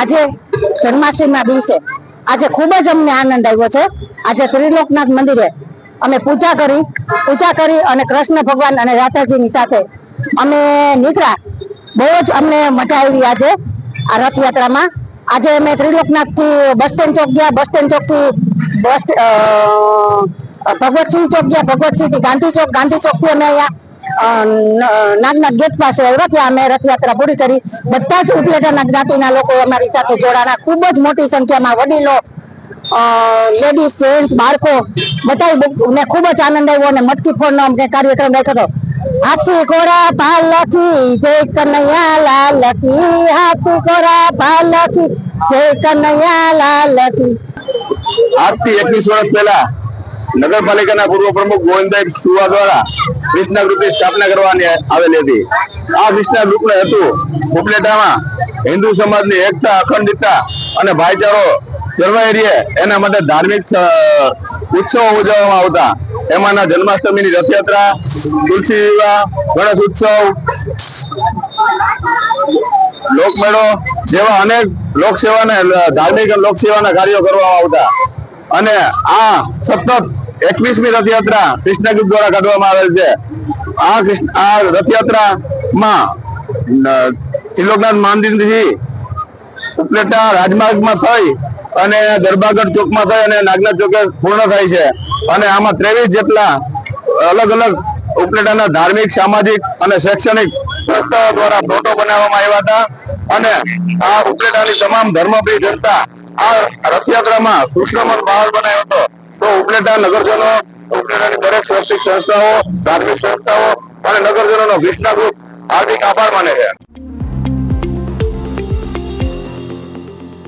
આજે જન્માષ્ટમીના દિવસે આજે ખૂબ જ અમને આનંદ આવ્યો છે. આજે ત્રિલોકનાથ મંદિરે અમે પૂજા કરી પૂજા કરી અને કૃષ્ણ ભગવાન અને રાધાજીની સાથે અમે નીકળ્યા. બહુ જ અમને મજા આવી આજે આ રથયાત્રામાં. આજે અમે ત્રિલોકનાથથી બસ સ્ટેન્ડ ચોક ગયા, બસ સ્ટેન્ડ ચોકથી બસ ભગવતસિંહ ચોક ગયા ભગવતસિંહથી ગાંધી ચોક ગાંધી ચોકથી અમે અહીંયા નાગનાથ પાસે આવ્યા ત્યાં અમે રથયાત્રા પૂરી કરી. બધા જ ઉપલેટાના જ્ઞાતિના લોકો અમારી સાથે જોડાણા. ખૂબ જ મોટી સંખ્યામાં વડીલો લેડીઝ જેન્ટ્સ બાળકો બધા ને ખૂબ જ આનંદ આવ્યો અને મટકી ફોડનો અમને કાર્યક્રમ રાખ્યો હાથી ઘોડા પાલકી જય કનૈયા લાલકી હાથી ઘોડા પાલકી જય કનૈયા લાલ કી આજથી એકવીસ વર્ષ પહેલા નગરપાલિકાના પૂર્વ પ્રમુખ ગોવિંદભાઈ સુવા દ્વારા કૃષ્ણા ગ્રુપની સ્થાપના કરવાની આવેલી હતી. આ કૃષ્ણા ગ્રુપનો હેતુ ઉપલેટામાં હિન્દુ સમાજની એકતા, અખંડિતતા અને ભાઈચારો જળવાઈ રહે એના માટે ધાર્મિક ઉત્સવો ઉજવવામાં આવતા. એમાંના જન્માષ્ટમીની રથયાત્રા, તુલસી વિવાહ, ગણેશ ઉત્સવ, લોકમેળો જેવા અનેક લોકસેવાના, ધાર્મિક અને લોકસેવાના કાર્યો કરવામાં આવતા. અને આ સતત એકવીસમી રથયાત્રા કૃષ્ણ દ્વારા કાઢવામાં આવેલ છે. આ આ રથયાત્રામાં ત્રિલોકનાથ મંદિરથી ઉપલેટા રાજમાર્ગમાં થઈ અને દરબાગઢ ચોકમાં થઈ અને નાગનાથ ચોકે પૂર્ણ થાય છે. અને આમાં ત્રેવીસ જેટલા અલગ અલગ ઉપલેટાના ધાર્મિક, સામાજિક અને શૈક્ષણિક સંસ્થાઓ દ્વારા ફોટો બનાવવામાં આવ્યા હતા. અને આ ઉપલેટાની તમામ ધર્મપ્રિય જનતા આ રથયાત્રામાં કૃષ્ણમન બહાર બનાવ્યો હતો. ઉપલેટા નગરજનો, ઉપલેટાની દરેક સ્વૈચ્છિક સંસ્થાઓ, ધાર્મિક સંસ્થાઓ અને નગરજનોનો વિષ્ણા ગ્રુપ હાર્દિક આભાર માને છે.